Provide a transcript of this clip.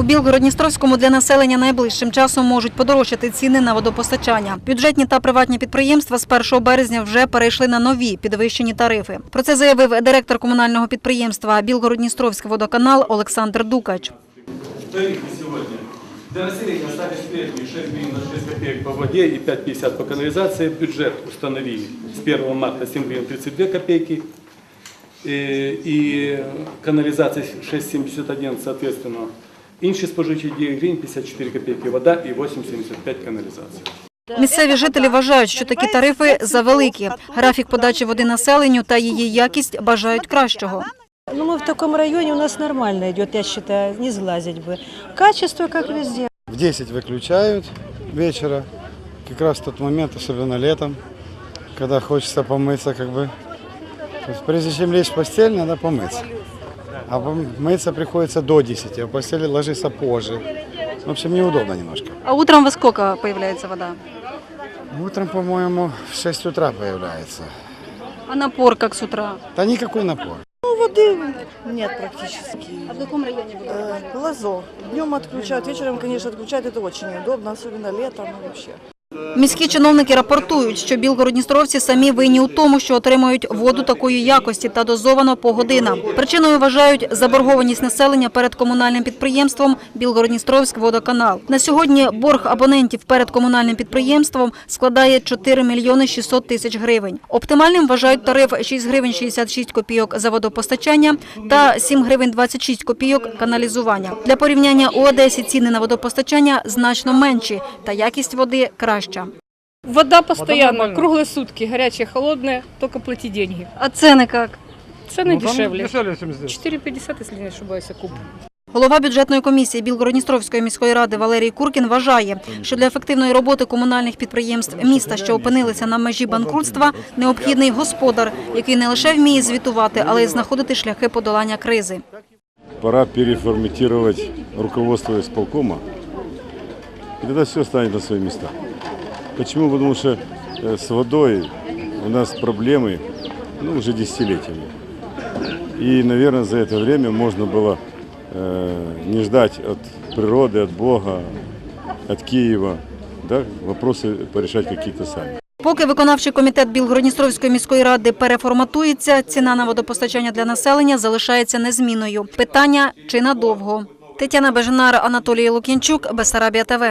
У Білгород-Дністровському для населення найближчим часом можуть подорожчати ціни на водопостачання. Бюджетні та приватні підприємства з 1 березня вже перейшли на нові підвищені тарифи. Про це заявив директор комунального підприємства Білгород-Дністровський водоканал Олександр Дукач. Тарифы сегодня. Для населения остались прежние 6 гривен на 6 копеек по воде и 5,50 по канализации. Бюджет установили с 1 марта 7 гривен 32 копейки. И, и канализация 6,71 соответственно. Інші споживчі 9 гривень 54 копейки вода і 8,75 каналізація. Місцеві жителі вважають, що такі тарифи завеликі. Графік подачі води населенню та її якість бажають кращого. Ну, мы в таком районе у нас нормально идет, я считаю, не сглазить бы. Качество, как везде. В 10 выключают вечера. Как раз тот момент, особенно летом, когда хочется помыться, как бы. То есть прежде чем лечь в постель, надо помыться. А мыться приходится до 10, а в постели ложиться позже. В общем, неудобно немножко. А утром во сколько появляется вода? Утром, по-моему, в 6 утра появляется. А напор как с утра? Да никакой напор. Воды нет практически. А в каком районе вода? Э, Лазо. Днем отключают, вечером, конечно, отключают. Это очень неудобно, особенно летом и вообще. Міські чиновники рапортують, що білгородністровці самі винні у тому, що отримують воду такої якості та дозовано по годинам. Причиною вважають заборгованість населення перед комунальним підприємством Білгородністровськ водоканал. На сьогодні борг абонентів перед комунальним підприємством складає 4 мільйони 600 тисяч гривень. Оптимальним вважають тариф 6 гривень 66 копійок за водопостачання та 7 гривень 26 копійок каналізування. Для порівняння у Одесі ціни на водопостачання значно менші та якість води краща. Вода постоянно, круглые сутки, горячая, холодная, только плати деньги. А ціни як? Цены дешевле. 4,50, если не ошибаюсь, куб. Голова бюджетної комісії Білгородністровської міської ради Валерій Куркін вважає, що для ефективної роботи комунальних підприємств міста, що опинилися на межі банкрутства, необхідний господар, який не лише вміє звітувати, але й знаходити шляхи подолання кризи. пора переформатировать руководство исполкома, и тогда все станет на свои места. Почему? Потому что э, с водой у нас проблемы ну, уже десятилетиями. И, наверное, за это время можно было э, не ждать от природы, от Бога, от Киева, да, вопросы порешать какие-то сами. Поки виконавчий комітет Білгородністровської міської ради переформатується, ціна на водопостачання для населення залишається незмінною. Питання – чи надовго? Тетяна Беженар, Анатолій Лук'янчук, Бесарабія ТВ.